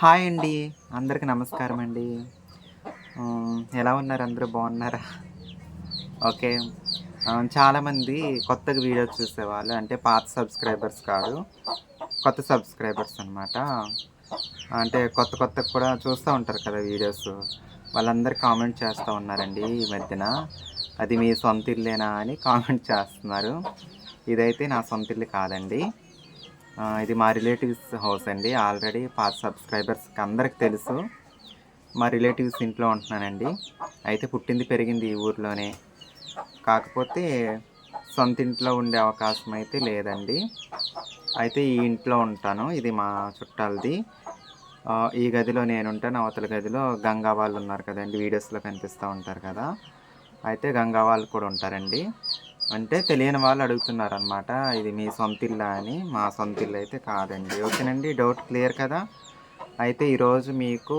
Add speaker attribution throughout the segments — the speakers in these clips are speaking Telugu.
Speaker 1: హాయ్ అండి. అందరికి నమస్కారం అండి ఎలా ఉన్నారు అందరూ? బాగున్నారా? ఓకే. చాలామంది కొత్తగా వీడియోస్ చూసేవాళ్ళు. అంటే పాత సబ్స్క్రైబర్స్ కాదు కొత్త సబ్స్క్రైబర్స్ అనమాట అంటే కొత్త కొత్త కూడా చూస్తూ ఉంటారు కదా వీడియోస్. వాళ్ళందరూ కామెంట్ చేస్తూ ఉన్నారండి ఈ మధ్యన. అది మీ సొంత ఇల్లేనా అని కామెంట్ చేస్తున్నారు. ఇదైతే నా సొంత ఇల్లు కాదండి. ఇది మా రిలేటివ్స్ హౌస్ అండి. ఆల్రెడీ పాత సబ్స్క్రైబర్స్కి అందరికి తెలుసు. మా రిలేటివ్స్ ఇంట్లో ఉంటున్నానండి. అయితే పుట్టింది పెరిగింది ఈ ఊర్లోనే. కాకపోతే సొంత ఇంట్లో ఉండే అవకాశం అయితే లేదండి. అయితే ఈ ఇంట్లో ఉంటాను. ఇది మా చుట్టాలది. ఈ గదిలో నేను ఉంటాను. అవతల గదిలో గంగా వాళ్ళు ఉన్నారు కదండి. వీడియోస్లో కనిపిస్తూ ఉంటారు కదా. అయితే గంగా వాళ్ళు కూడా ఉంటారండి. అంటే తెలియని వాళ్ళు అడుగుతున్నారు అనమాట ఇది మీ సొంత ఇల్లా అని. మా సొంత ఇల్లు అయితే కాదండి. ఓకేనండి డౌట్ క్లియర్ కదా? అయితే ఈరోజు మీకు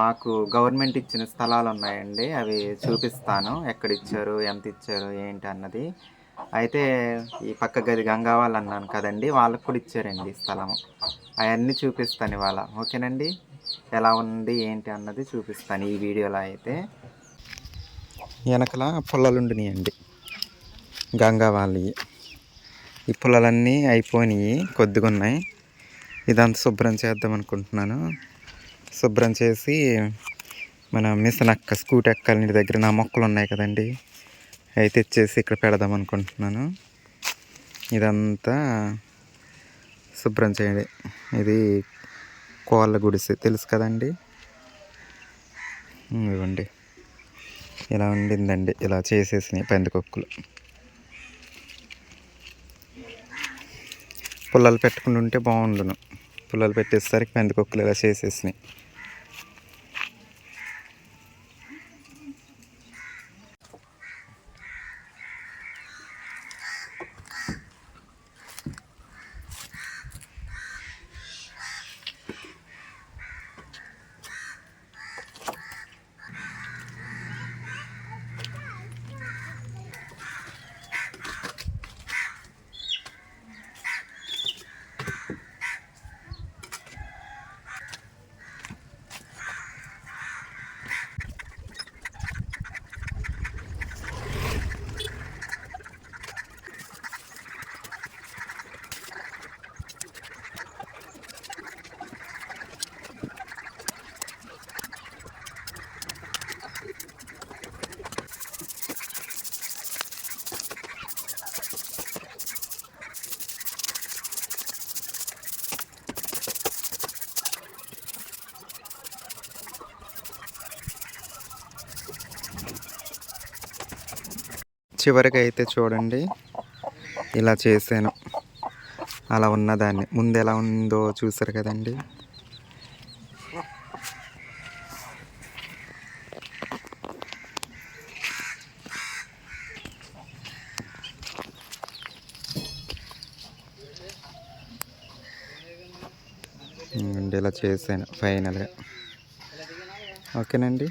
Speaker 1: మాకు గవర్నమెంట్ ఇచ్చిన స్థలాలు ఉన్నాయండి. అవి చూపిస్తాను. ఎక్కడ ఇచ్చారు ఎంత ఇచ్చారు ఏంటి అన్నది. అయితే ఈ పక్క గది గంగా వాళ్ళు అన్నాను కదండి వాళ్ళకు కూడా ఇచ్చారండి స్థలం. అవన్నీ చూపిస్తాను ఇవాళ. ఓకేనండి? ఎలా ఉంది ఏంటి అన్నది చూపిస్తాను ఈ వీడియోలో అయితే. వెనకల పొల్లలుండినాయండి. గంగా వాళ్ళవి ఈ పొలాలన్నీ అయిపోయినాయి కొద్దిగా ఉన్నాయి ఇదంతా శుభ్రం చేద్దాం అనుకుంటున్నాను. శుభ్రం చేసి మన మిషన్ అక్క స్కూటీ ఎక్కాలని దగ్గర నా మొక్కలు ఉన్నాయి కదండి అవి తెచ్చేసి ఇక్కడ పెడదాం అనుకుంటున్నాను. ఇదంతా శుభ్రం చేయండి. ఇది కోళ్ళ గుడిసె తెలుసు కదండి? ఇవ్వండి ఇలా ఉండిందండి ఇలా చేసేసినాయి పందికొక్కులు. పుల్లలు పెట్టుకుని ఉంటే బాగుండును. పుల్లలు పెట్టేసరికి పందికొక్కులు ఇలా చేసేసినాయి. చివరికి అయితే చూడండి. ఇలా చేశాను. అలా ఉన్నదాన్ని. ముందు ఎలా ఉందో చూసారు కదండి. ఇలా చేశాను. ఫైనల్గా ఓకేనండి?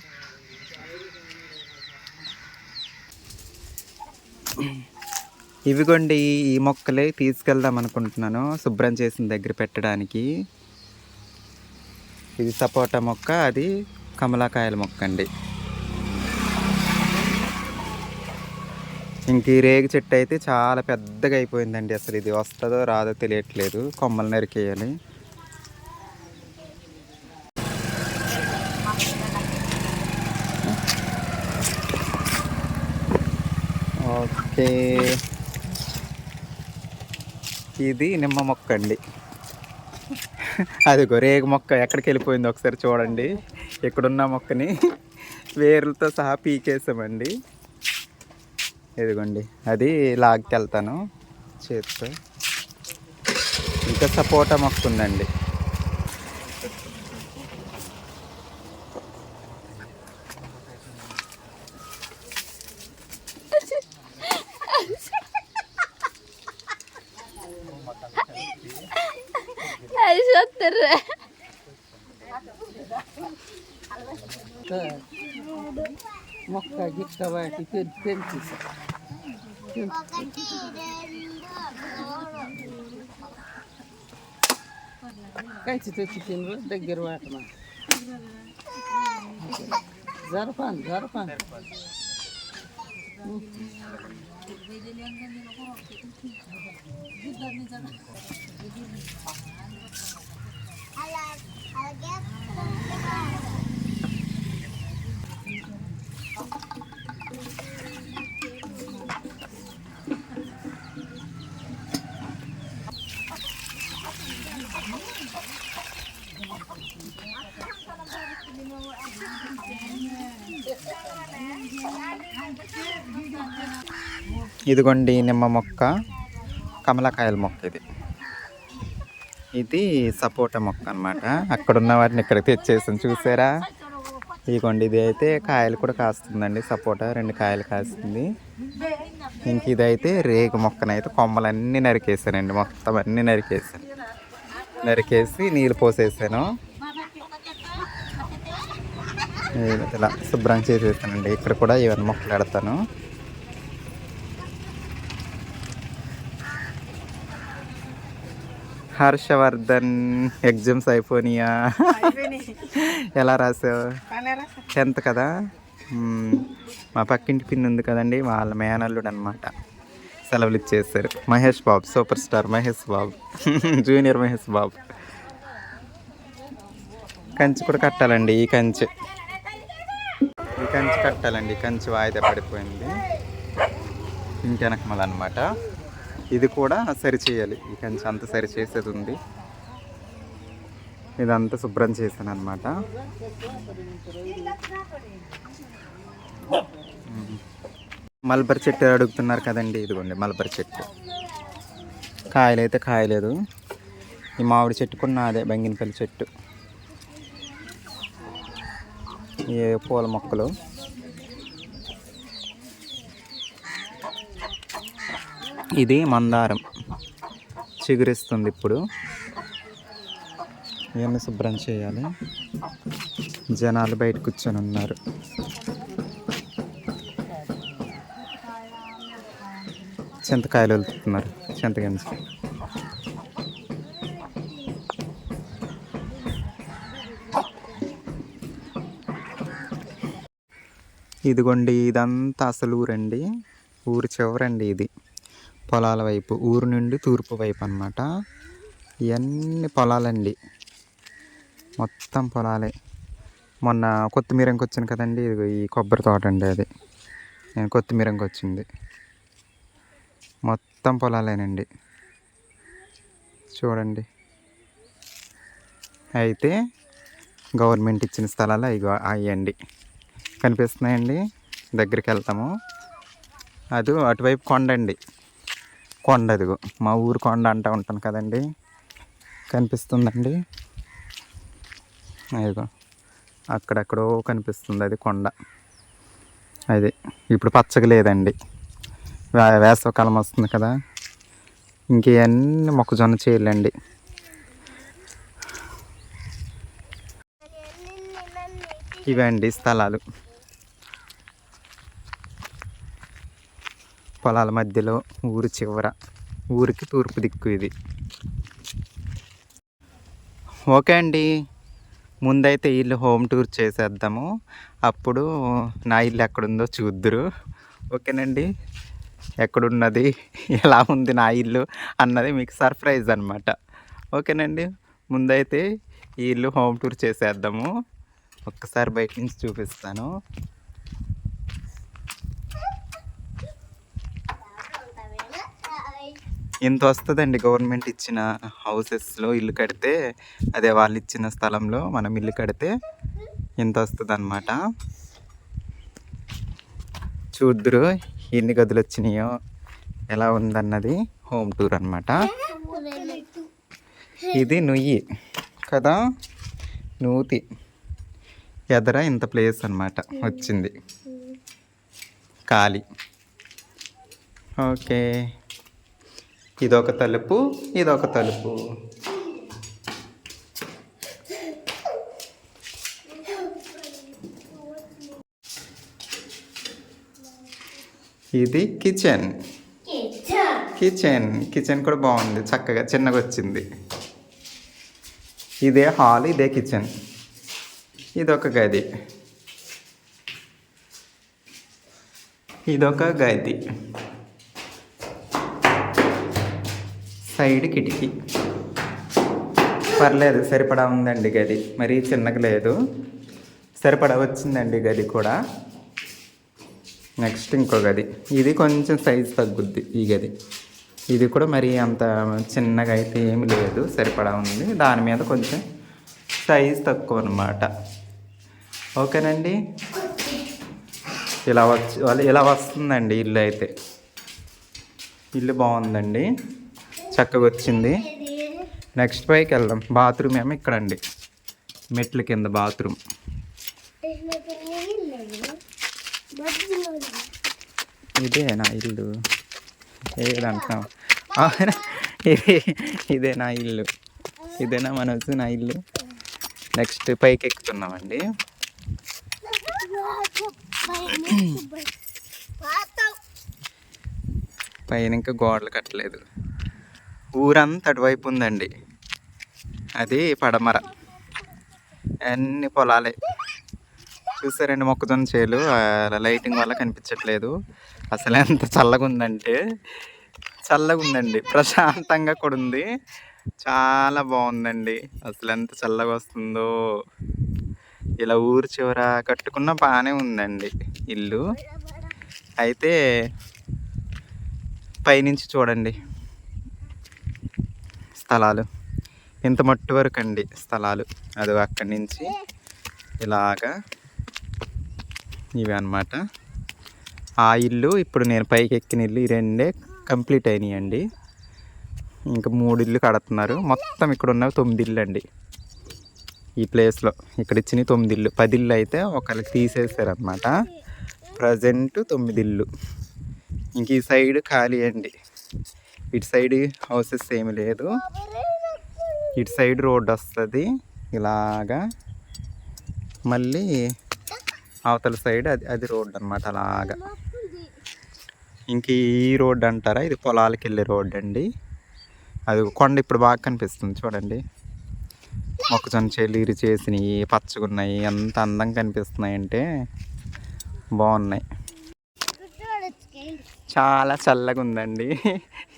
Speaker 1: ఇవిగోండి ఈ మొక్కలే తీసుకెళ్దాం అనుకుంటున్నాను. శుభ్రం చేసిన దగ్గర పెట్టడానికి. ఇది సపోటా మొక్క అది కమలాకాయల మొక్క అండి. ఇంక ఈ రేగు చెట్టు అయితే చాలా పెద్దగా అయిపోయిందండి అసలు. ఇది వస్తుందో రాదో తెలియట్లేదు. కొమ్మలు నరికేయాలి. ఓకే. ఇది నిమ్మ మొక్క అండి. అది రేగు మొక్క ఎక్కడికి వెళ్ళిపోయింది ఒకసారి చూడండి. ఇక్కడున్న మొక్కని వేర్లతో సహా పీకేసామండి. ఇదిగోండి అది లాక్కెళ్తాను చేతితో. ఇంకా సపోటా మొక్క ఉందండి.
Speaker 2: మొక్క గిక్క వాటి పెంచి పెంచి
Speaker 3: ఒకటి రెండు మూడు
Speaker 2: కంచి తెచ్చి తినరు దగ్గర వాటమా జరపాను జరపాను
Speaker 1: ఇదిగోండి నిమ్మ మొక్క కమలకాయల మొక్క ఇది. ఇది సపోటా మొక్క అనమాట అక్కడ ఉన్న వాటిని ఇక్కడ తెచ్చేసాను చూసారా? ఇదిగోండి ఇది అయితే కాయలు కూడా కాస్తుందండి సపోటా రెండు కాయలు కాస్తుంది. ఇంక ఇదైతే రేగు మొక్కనైతే కొమ్మలన్నీ నరికేసానండి మొత్తం అన్నీ నరికేసాను. నరికేసి నీళ్ళు పోసేసాను. ఇలా శుభ్రం చేసేసానండి ఇక్కడ కూడా ఇవన్నీ మొక్కలు పెడతాను. హర్షవర్ధన్ ఎగ్జామ్స్ అయిపోయినాయా. ఎలా రాసావు? టెన్త్ కదా. మా పక్కింటి పిన్ ఉంది కదండి వాళ్ళ మేనల్లుడు అనమాట సెలవులు ఇచ్చేసారు. Mahesh Babu super star Mahesh Babu. Junior Mahesh Babu. Kanchi కూడా కట్టాలండి ఈ కంచి. ఈ కంచి కట్టాలండి ఈ కంచి వాయిదా పడిపోయింది. ఇంటి వెనకమల అనమాట ఇది కూడా సరిచేయాలి ఈ కంచి అంతా సరి చేసేది ఉంది ఇదంతా శుభ్రం చేశాను అనమాట మల్బర్ చెట్టు అడుగుతున్నారు కదండి. ఇదిగోండి మల్బర్ చెట్టు. కాయలైతే కాయలేదు. ఈ మామిడి చెట్టు కూడా బంగినపల్లి చెట్టు. ఈ పూల మొక్కలు. ఇది మందారం. చిగురిస్తుంది ఇప్పుడు. ఇవన్నీ శుభ్రం చేయాలి. జనాలు బయట కూర్చొని ఉన్నారు. చింతకాయలు వెళ్తున్నారు చింతగింజ. ఇదిగోండి ఇదంతా అసలు ఊరండి. ఊరు చివరండి ఇది. పొలాల వైపు ఊరు నుండి తూర్పు వైపు అన్నమాట. ఇవన్నీ పొలాలండి. మొత్తం పొలాలే. మొన్న కొత్తిమీరంకి వచ్చింది కదండి ఇదిగో ఈ కొబ్బరి తోట అండి అది. నేను కొత్తిమీరంకి వచ్చింది మొత్తం పొలాలేనండి. చూడండి. అయితే గవర్నమెంట్ ఇచ్చిన స్థలాలు అవి అయ్యండి కనిపిస్తున్నాయండి? దగ్గరికి వెళ్తాము. అది అటువైపు కొండండి. కొండ అదిగో మా ఊరు కొండ అంటూ ఉంటాను కదండి. కనిపిస్తుందండి. అదిగో అక్కడెక్కడో కనిపిస్తుంది అది కొండ. అది ఇప్పుడు పచ్చగా లేదండి. వేసవకాలం వస్తుంది కదా. ఇంకేవన్నీ మొక్కజొన్న చేయాలండి ఇవండి స్థలాలు. పొలాల మధ్యలో ఊరు చివర. ఊరికి తూర్పు దిక్కు ఇది. ఓకే అండి. ముందైతే ఇల్లు హోమ్ టూర్ చేసేద్దాము. అప్పుడు నా ఇల్లు ఎక్కడుందో చూద్దురు. ఓకేనండి. ఎక్కడున్నది ఎలా ఉంది నా ఇల్లు అన్నది మీకు సర్ప్రైజ్ అనమాట ఓకేనండి. ముందైతే ఈ ఇల్లు హోమ్ టూర్ చేసేద్దాము. ఒక్కసారి బయట నుంచి చూపిస్తాను. ఇంత వస్తుందండి గవర్నమెంట్ ఇచ్చిన హౌసెస్లో ఇల్లు కడితే అదే వాళ్ళు ఇచ్చిన స్థలంలో మనం ఇల్లు కడితే ఇంత వస్తుంది అనమాట చూద్దురు ఎన్ని గదులు వచ్చినాయో ఎలా ఉందన్నది హోమ్ టూర్ అనమాట ఇది నుయ్యి కదా నూతి. ఎదర ఇంత ప్లేస్ అనమాట వచ్చింది. ఖాళీ. ఓకే. ఇదొక తలుపు ఇదొక తలుపు. ఇది కిచెన్. కిచెన్ కిచెన్ కూడా బాగుంది చక్కగా చిన్నగా వచ్చింది. ఇదే హాల్ ఇదే కిచెన్. ఇదొక గది. ఇదొక గది. సైడ్ కిటికీ. పర్లేదు సరిపడా ఉందండి గది. మరీ చిన్నగా లేదు. సరిపడా వచ్చిందండి గది కూడా. నెక్స్ట్ ఇంకో గది. ఇది కొంచెం సైజ్ తగ్గుద్ది ఈ గది. ఇది కూడా మరి అంత చిన్నగా అయితే ఏమి లేదు సరిపడా ఉంది. దాని మీద కొంచెం సైజ్ తక్కువ అనమాట ఓకేనండి? ఇలా వచ్చి ఇలా వస్తుందండి ఇల్లు అయితే. ఇల్లు బాగుందండి. చక్కగా వచ్చింది. నెక్స్ట్ పైకి వెళ్దాం. బాత్రూమ్ ఏమో ఇక్కడండి. మెట్ల కింద బాత్రూమ్. ఇదే నా ఇల్లు? ఏదంటాం అవునా? ఇది ఇదే నా ఇల్లు? ఇదేనా మనసు నా ఇల్లు? నెక్స్ట్ పైకి ఎక్కుతున్నామండి. పైన ఇంకా గోడలు కట్టలేదు. ఊరంతా అటువైపు ఉందండి. అది పడమర. అన్ని పొలాలే. చూసారండి మొక్కజొన్న చేలు లైటింగ్ వల్ల కనిపించట్లేదు. అసలు ఎంత చల్లగా ఉందంటే చల్లగా ఉందండి ప్రశాంతంగా కూడా ఉంది. చాలా బాగుందండి. అసలు ఎంత చల్లగా వస్తుందో. ఇలా ఊరు చివర కట్టుకున్న బాగానే ఉందండి ఇల్లు. అయితే పైనుంచి చూడండి. స్థలాలు. ఇంత మట్టు వరకు అండి స్థలాలు. అది అక్కడి నుంచి ఇలాగా ఇవి అన్నమాట. ఆ ఇల్లు ఇప్పుడు నేను పైకి ఎక్కిన ఇల్లు ఈ రెండే కంప్లీట్ అయినాయి అండి ఇంకా మూడు ఇల్లు కడుతున్నారు. మొత్తం ఇక్కడ ఉన్నవి తొమ్మిది ఇల్లు అండి. ఈ ప్లేస్లో ఇక్కడ ఇచ్చినవి తొమ్మిది ఇల్లు. పది ఇల్లు అయితే ఒకరికి తీసేసారనమాట ప్రజెంట్ తొమ్మిది ఇల్లు. ఇంక ఈ సైడ్ ఖాళీ అండి. ఇటు సైడ్ హౌసెస్ ఏమి లేదు. ఇటు సైడ్ రోడ్ వస్తుంది. ఇలాగా మళ్ళీ అవతల సైడ్ అది అది రోడ్ అనమాట అలాగా. ఇంక ఈ రోడ్ అంటారా? ఇది పొలాలకు వెళ్ళే రోడ్ అండి. అది కొండ ఇప్పుడు బాగా కనిపిస్తుంది చూడండి. మొక్కజొన్న చెల్లీరు చేసినవి పచ్చగున్నాయి ఎంత అందంగా కనిపిస్తున్నాయి అంటే బాగున్నాయి. చాలా చల్లగా ఉందండి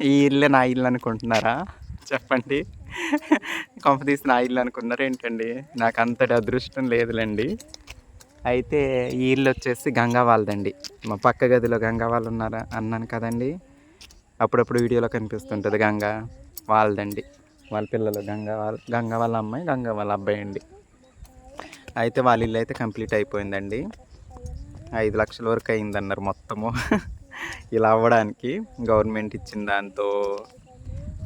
Speaker 1: ఈ ఇల్లు నా ఇల్లు అనుకుంటున్నారా? చెప్పండి. కొంప తీసిన నా ఇల్లు అనుకున్నారు ఏంటండి? నాకు అంతటి అదృష్టం లేదులేండి. అయితే ఈ ఇల్లు వచ్చేసి గంగా వాళ్ళదండి మా పక్క గదిలో గంగా వాళ్ళు ఉన్నారా? అన్నాను కదండి. అప్పుడప్పుడు వీడియోలో కనిపిస్తుంటుంది గంగా వాళ్ళదండి వాళ్ళ పిల్లలు గంగా వాళ్ళ గంగా వాళ్ళ అమ్మాయి గంగా వాళ్ళ అబ్బాయి అండి. అయితే వాళ్ళ ఇల్లు అయితే కంప్లీట్ అయిపోయిందండి. ఐదు లక్షల వరకు అయిందన్నారు మొత్తము. ఇలా అవ్వడానికి గవర్నమెంట్ ఇచ్చిన దాంతో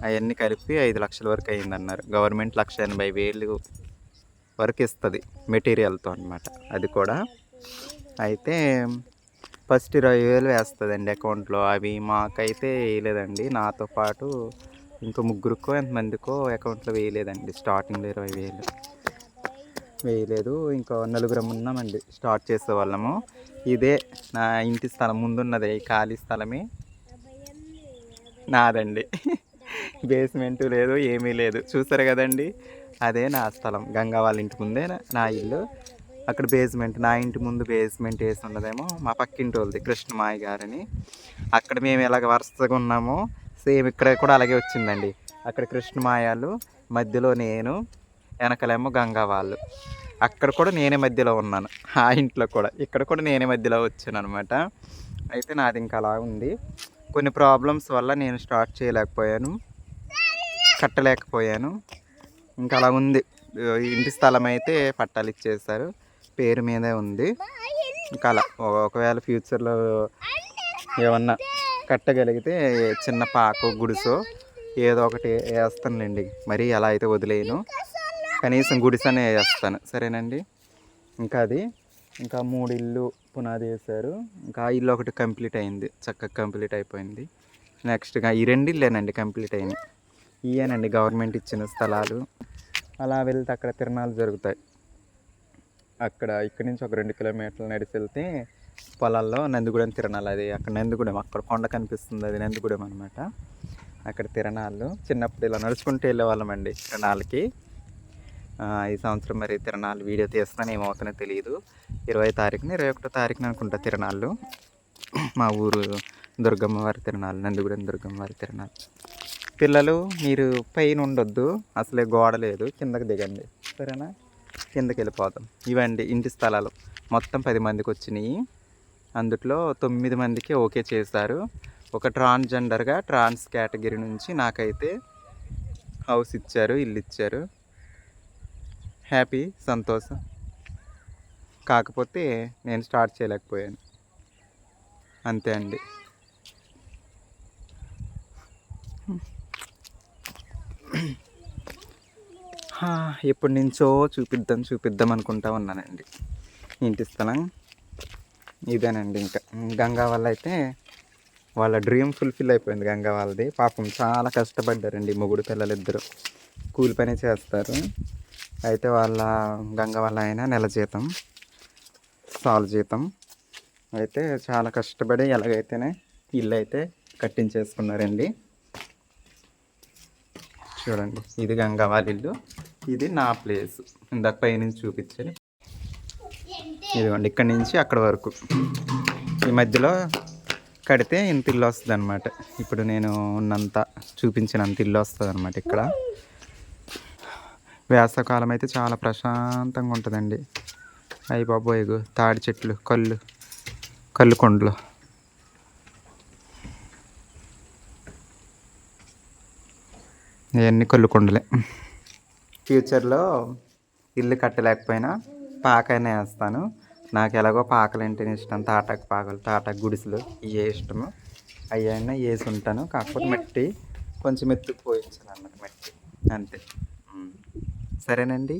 Speaker 1: అవన్నీ కలిపి ఐదు లక్షల వరకు అయిందన్నారు గవర్నమెంట్ లక్ష ఎనభై వేలు వరకు ఇస్తుంది మెటీరియల్తో అనమాట అది కూడా అయితే ఫస్ట్ ఇరవై వేలు వేస్తుందండి అకౌంట్లో. అవి మాకైతే వేయలేదండి. నాతో పాటు ఇంకో ముగ్గురికో ఎంతమందికో అకౌంట్లో వేయలేదండి. స్టార్టింగ్లో ఇరవై వేలు. వేయలేదు. ఇంకో నలుగురం ఉన్నామండి. స్టార్ట్ చేసే వాళ్ళము ఇదే నా ఇంటి స్థలం ముందున్నది ఖాళీ స్థలమే. నాదండి. బేస్మెంట్ లేదు ఏమీ లేదు. చూసారు కదండి? అదే నా స్థలం. గంగా వాళ్ళ ఇంటి ముందే నా- నా ఇల్లు. అక్కడ బేస్మెంట్ నా ఇంటి ముందు బేస్మెంట్ వేసి ఉన్నదేమో మా పక్కింటి వాళ్ళది కృష్ణమాయి గారని. అక్కడ మేము ఎలాగ వరుసగా ఉన్నామో సేమ్ ఇక్కడ కూడా అలాగే వచ్చిందండి. అక్కడ కృష్ణమాయాలు మధ్యలో నేను వెనకలేమో గంగా వాళ్ళు. అక్కడ కూడా నేనే మధ్యలో ఉన్నాను. ఆ ఇంట్లో కూడా. ఇక్కడ కూడా నేనే మధ్యలో వచ్చాను అనమాట అయితే నాది ఇంకా అలా ఉంది. కొన్ని ప్రాబ్లమ్స్ వల్ల నేను స్టార్ట్ చేయలేకపోయాను. కట్టలేకపోయాను. ఇంకా అలా ఉంది. ఇంటి స్థలం అయితే పట్టాలు ఇచ్చేస్తారు పేరు మీదే ఉంది. ఇంకా అలా. ఒకవేళ ఫ్యూచర్లో ఏమన్నా కట్టగలిగితే చిన్న పాకో గుడిసో ఏదో ఒకటి వేస్తానులేండి. మరి ఎలా అయితే వదిలేయను. కనీసం గుడిసనే వేస్తాను సరేనండి? ఇంకా అది. ఇంకా మూడు ఇల్లు పునాది వేశారు. ఇంకా ఇల్లు ఒకటి కంప్లీట్ అయింది. చక్కగా కంప్లీట్ అయిపోయింది. నెక్స్ట్గా ఈ రెండు ఇల్లేనండి కంప్లీట్ అయినాయి. ఇవేనండి గవర్నమెంట్ ఇచ్చిన స్థలాలు. అలా వెళ్తే అక్కడ తిరణాలు జరుగుతాయి. అక్కడ ఇక్కడి నుంచి ఒక రెండు కిలోమీటర్లు నడిచి వెళ్తే పొలాల్లో నందిగూడెం తిరణాలు. అది అక్కడ నందిగూడెం అక్కడ కొండ కనిపిస్తుంది. అది నందిగూడెం అనమాట అక్కడ తిరణాలు. చిన్నప్పుడు ఇలా నడుచుకుంటూ వెళ్ళేవాళ్ళమండి తిరణాలకి. ఈ సంవత్సరం మరి తిరణాలు వీడియో తీస్తున్నాను ఏమవుతుందో తెలియదు ఇరవై తారీఖున ఇరవై ఒకటో తారీఖున అనుకుంటా తిరణాలు. మా ఊరు దుర్గమ్మ వారి తిరణాలు నందిగూడెం దుర్గమ్మ వారి తిరణాలు. పిల్లలు మీరు పైన ఉండొద్దు అసలే గోడ లేదు కిందకి దిగండి. సరేనా? కిందకి వెళ్ళిపోదాం ఇవండి ఇంటి స్థలాలు. మొత్తం పది మందికి వచ్చినాయి. అందుట్లో తొమ్మిది మందికి ఓకే చేశారు. ఒక ట్రాన్స్జెండర్గా ట్రాన్స్ కేటగిరీ నుంచి నాకైతే హౌస్ ఇచ్చారు ఇల్లు ఇచ్చారు. హ్యాపీ సంతోషం. కాకపోతే నేను స్టార్ట్ చేయలేకపోయాను. అంతే అండి. ఎప్పటి నుంచో చూపిద్దాం చూపిద్దాం అనుకుంటా ఉన్నానండి. ఇంటి స్థలం ఇదేనండి ఇంకా. గంగా వల్ల అయితే వాళ్ళ డ్రీమ్ ఫుల్ఫిల్ అయిపోయింది గంగా వాళ్ళది. పాపం చాలా కష్టపడ్డారండి మొగుడు పిల్లలు కూలి పని చేస్తారు. అయితే వాళ్ళ గంగ వాళ్ళ ఆయన నెల జీతం సాల్ జీతం. అయితే చాలా కష్టపడి ఎలాగైతేనే ఇల్లు అయితే కట్టించేసుకున్నారండి. చూడండి ఇది గంగా వాళ్ళ ఇల్లు. ఇది నా ప్లేస్. ఇందాక పైనుంచి చూపించాను. ఇదిగోండి ఇక్కడి నుంచి అక్కడ వరకు. ఈ మధ్యలో కడితే ఇంత ఇల్లు వస్తుంది అనమాట ఇప్పుడు నేను ఉన్నంత చూపించినంత ఇల్లు వస్తుంది అనమాట ఇక్కడ. వేసవకాలం అయితే చాలా ప్రశాంతంగా ఉంటుందండి. అయ్యి బాబోయ్ తాడి చెట్లు కళ్ళు కళ్ళు కొండలు. ఇవన్నీ కళ్ళు కొండలే. ఫ్యూచర్లో ఇల్లు కట్టలేకపోయినా పాకైనా వేస్తాను. నాకు ఎలాగో పాకలు అంటేనే ఇష్టం. తాటాకు పాకలు తాటాకు గుడిసెలు ఇవే ఇష్టము. అవైనా వేసి ఉంటాను కాకపోతే మట్టి కొంచెం ఎత్తుకు పోయించాను అన్నమాట మట్టి. అంతే. సరేనండి?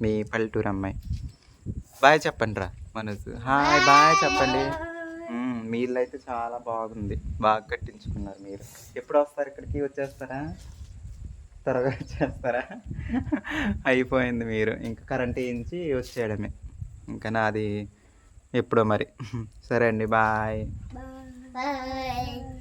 Speaker 1: మీ పల్లెటూరు అమ్మాయి. బాయ్ చెప్పండి రా మనసు. హాయ్ బాయ్ చెప్పండి. ఉమ్, మీ ఇల్లు అయితే చాలా బాగుంది. బాగా కట్టించుకున్నారు మీరు. ఎప్పుడు వస్తారు ఇక్కడికి? వచ్చేస్తారా? త్వరగా వచ్చేస్తారా? అయిపోయింది మీరు. ఇంకా కరెంట్ వేయించి వచ్చేయడమే. ఇంకా నాది ఎప్పుడో మరి. సరే అండి బాయ్.
Speaker 3: బాయ్.